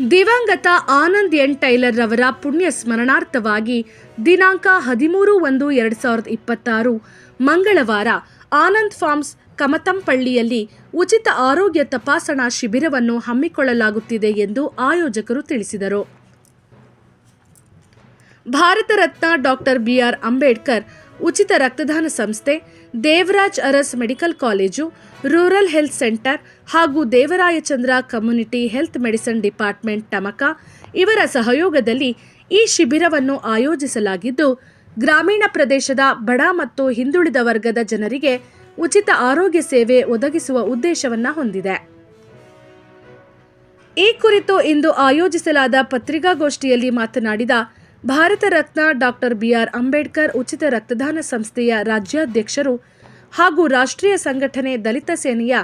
ದಿವಂಗತ Anand N tailor ರವರ ಪುಣ್ಯ ಸ್ಮರಣಾರ್ಥವಾಗಿ ದಿನಾಂಕ ಹದಿಮೂರು ಒಂದು ಎರಡು ಸಾವಿರದ ಇಪ್ಪತ್ತಾರು ಮಂಗಳವಾರ ಆನಂದ್ ಫಾರ್ಮ್ಸ್ ಕಮತಂಪಳ್ಳಿಯಲ್ಲಿ ಉಚಿತ ಆರೋಗ್ಯ ತಪಾಸಣಾ ಶಿಬಿರವನ್ನು ಹಮ್ಮಿಕೊಳ್ಳಲಾಗುತ್ತಿದೆ ಎಂದು ಆಯೋಜಕರು ತಿಳಿಸಿದರು. Bharat Ratna doctor B R Ambedkar ಉಚಿತ ರಕ್ತದಾನ ಸಂಸ್ಥೆ, Devaraj Urs medical college, rural health centre ಹಾಗೂ Devarayachandra community health medicine department Tamaka ಇವರ ಸಹಯೋಗದಲ್ಲಿ ಈ ಶಿಬಿರವನ್ನು ಆಯೋಜಿಸಲಾಗಿದ್ದು, ಗ್ರಾಮೀಣ ಪ್ರದೇಶದ ಬಡ ಮತ್ತು ಹಿಂದುಳಿದ ವರ್ಗದ ಜನರಿಗೆ ಉಚಿತ ಆರೋಗ್ಯ ಸೇವೆ ಒದಗಿಸುವ ಉದ್ದೇಶವನ್ನು ಹೊಂದಿದೆ. ಈ ಕುರಿತು ಇಂದು ಆಯೋಜಿಸಲಾದ ಪತ್ರಿಕಾಗೋಷ್ಠಿಯಲ್ಲಿ ಮಾತನಾಡಿದ ಭಾರತ ರತ್ನ ಡಾಕ್ಟರ್ ಬಿಆರ್. ಅಂಬೇಡ್ಕರ್ ಉಚಿತ ರಕ್ತದಾನ ಸಂಸ್ಥೆಯ ರಾಜ್ಯಾಧ್ಯಕ್ಷರು ಹಾಗೂ ರಾಷ್ಟ್ರೀಯ ಸಂಘಟನೆ ದಲಿತ ಸೇನೆಯ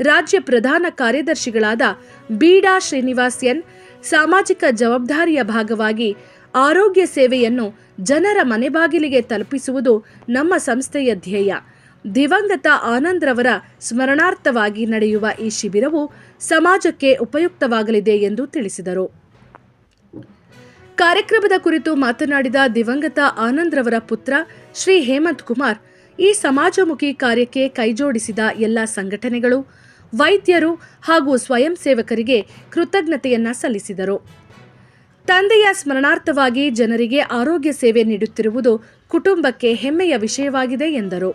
ರಾಜ್ಯ ಪ್ರಧಾನ ಕಾರ್ಯದರ್ಶಿಗಳಾದ ಬೀಡಾ ಶ್ರೀನಿವಾಸ್ ಎನ್. ಸಾಮಾಜಿಕ ಜವಾಬ್ದಾರಿಯ ಭಾಗವಾಗಿ ಆರೋಗ್ಯ ಸೇವೆಯನ್ನು ಜನರ ಮನೆ ಬಾಗಿಲಿಗೆ ತಲುಪಿಸುವುದು ನಮ್ಮ ಸಂಸ್ಥೆಯ ಧ್ಯೇಯ. ದಿವಂಗತ ಆನಂದ್ರವರ ಸ್ಮರಣಾರ್ಥವಾಗಿ ನಡೆಯುವ ಈ ಶಿಬಿರವು ಸಮಾಜಕ್ಕೆ ಉಪಯುಕ್ತವಾಗಲಿದೆ ಎಂದು ತಿಳಿಸಿದರು. ಕಾರ್ಯಕ್ರಮದ ಕುರಿತು ಮಾತನಾಡಿದ ದಿವಂಗತ ಆನಂದ್ರವರ ಪುತ್ರ ಶ್ರೀ ಹೇಮಂತ್ ಕುಮಾರ್, ಈ ಸಮಾಜಮುಖಿ ಕಾರ್ಯಕ್ಕೆ ಕೈಜೋಡಿಸಿದ ಎಲ್ಲ ಸಂಘಟನೆಗಳು, ವೈದ್ಯರು ಹಾಗೂ ಸ್ವಯಂ ಸೇವಕರಿಗೆ ಕೃತಜ್ಞತೆಯನ್ನ ಸಲ್ಲಿಸಿದರು. ತಂದೆಯ ಸ್ಮರಣಾರ್ಥವಾಗಿ ಜನರಿಗೆ ಆರೋಗ್ಯ ಸೇವೆ ನೀಡುತ್ತಿರುವುದು ಕುಟುಂಬಕ್ಕೆ ಹೆಮ್ಮೆಯ ವಿಷಯವಾಗಿದೆ ಎಂದರು.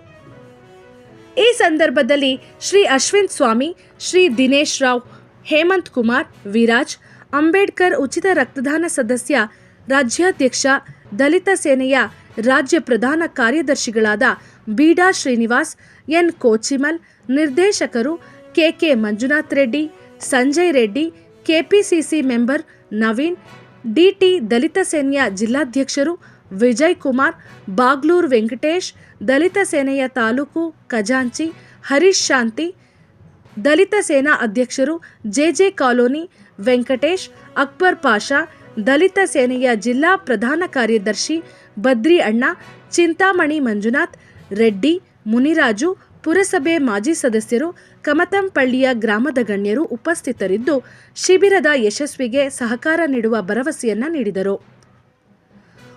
ಈ ಸಂದರ್ಭದಲ್ಲಿ ಶ್ರೀ ಅಶ್ವಿನ್ ಸ್ವಾಮಿ, ಶ್ರೀ ದಿನೇಶ್ ರಾವ್, ಹೇಮಂತ್ ಕುಮಾರ್, ವಿರಾಜ್ ಅಂಬೇಡ್ಕರ್ ಉಚಿತ ರಕ್ತದಾನ ಸದಸ್ಯ, ರಾಜ್ಯಾಧ್ಯಕ್ಷ, ದಲಿತ ಸೇನೆಯ ರಾಜ್ಯ ಪ್ರಧಾನ ಕಾರ್ಯದರ್ಶಿಗಳಾದ ಬೀಡಾ ಶ್ರೀನಿವಾಸ್, ಎನ್. ಕೋಚಿಮಲ್, ನಿರ್ದೇಶಕರು KK Manjunath Reddy, Sanjay Reddy, KPCC member Naveen, DT ದಲಿತ ಸೇನೆಯ ಜಿಲ್ಲಾಧ್ಯಕ್ಷರು ವಿಜಯ್ ಕುಮಾರ್, ಬಾಗ್ಲೂರ್ ವೆಂಕಟೇಶ್, ದಲಿತ ಸೇನೆಯ ತಾಲೂಕು ಖಜಾಂಚಿ ಹರೀಶ್ ಶಾಂತಿ, ದಲಿತ ಸೇನಾ ಅಧ್ಯಕ್ಷರು ಜೆಜೆ ಕಾಲೋನಿ ವೆಂಕಟೇಶ್, ಅಕ್ಬರ್ ಪಾಷಾ, ದಲಿತ ಸೇನೆಯ ಜಿಲ್ಲಾ ಪ್ರಧಾನ ಕಾರ್ಯದರ್ಶಿ ಬದ್ರಿ ಅಣ್ಣ ಚಿಂತಾಮಣಿ ಮಂಜುನಾಥ್, ರೆಡ್ಡಿ, ಮುನಿರಾಜು, ಪುರಸಭೆ ಮಾಜಿ ಸದಸ್ಯರು, ಕಮತಂಪಳ್ಳಿಯ ಗ್ರಾಮದ ಗಣ್ಯರು ಉಪಸ್ಥಿತರಿದ್ದು ಶಿಬಿರದ ಯಶಸ್ವಿಗೆ ಸಹಕಾರ ನೀಡುವ ಭರವಸೆಯನ್ನ ನೀಡಿದರು.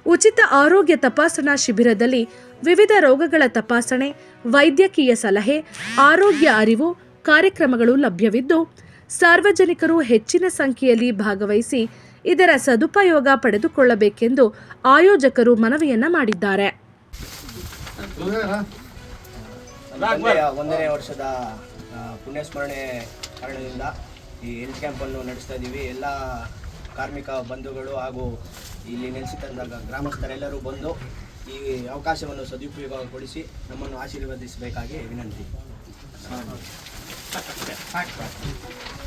ಉಚಿತ ಆರೋಗ್ಯ ತಪಾಸಣಾ ಶಿಬಿರದಲ್ಲಿ ವಿವಿಧ ರೋಗಗಳ ತಪಾಸಣೆ, ವೈದ್ಯಕೀಯ ಸಲಹೆ, ಆರೋಗ್ಯ ಅರಿವು ಕಾರ್ಯಕ್ರಮಗಳು ಲಭ್ಯವಿದ್ದು ಸಾರ್ವಜನಿಕರು ಹೆಚ್ಚಿನ ಸಂಖ್ಯೆಯಲ್ಲಿ ಭಾಗವಹಿಸಿ ಇದರ ಸದುಪಯೋಗ ಪಡೆದುಕೊಳ್ಳಬೇಕೆಂದು ಆಯೋಜಕರು ಮನವಿಯನ್ನ ಮಾಡಿದ್ದಾರೆ. ಒಂದನೇ ವರ್ಷದ ಪುಣ್ಯಸ್ಮರಣೆ ಕಾರಣದಿಂದ ಈ ಹೆಲ್ತ್ ಕ್ಯಾಂಪನ್ನು ನಡೆಸ್ತಾ ಇದ್ದೀವಿ ಎಲ್ಲ ಕಾರ್ಮಿಕ ಬಂಧುಗಳು ಹಾಗೂ ಇಲ್ಲಿ ನೆಲೆಸಿದಂಥ ಗ್ರಾಮಸ್ಥರೆಲ್ಲರೂ ಬಂದು ಈ ಅವಕಾಶವನ್ನು ಸದುಪಯೋಗಗೊಳಿಸಿ ನಮ್ಮನ್ನು ಆಶೀರ್ವದಿಸಬೇಕಾಗಿ ವಿನಂತಿ.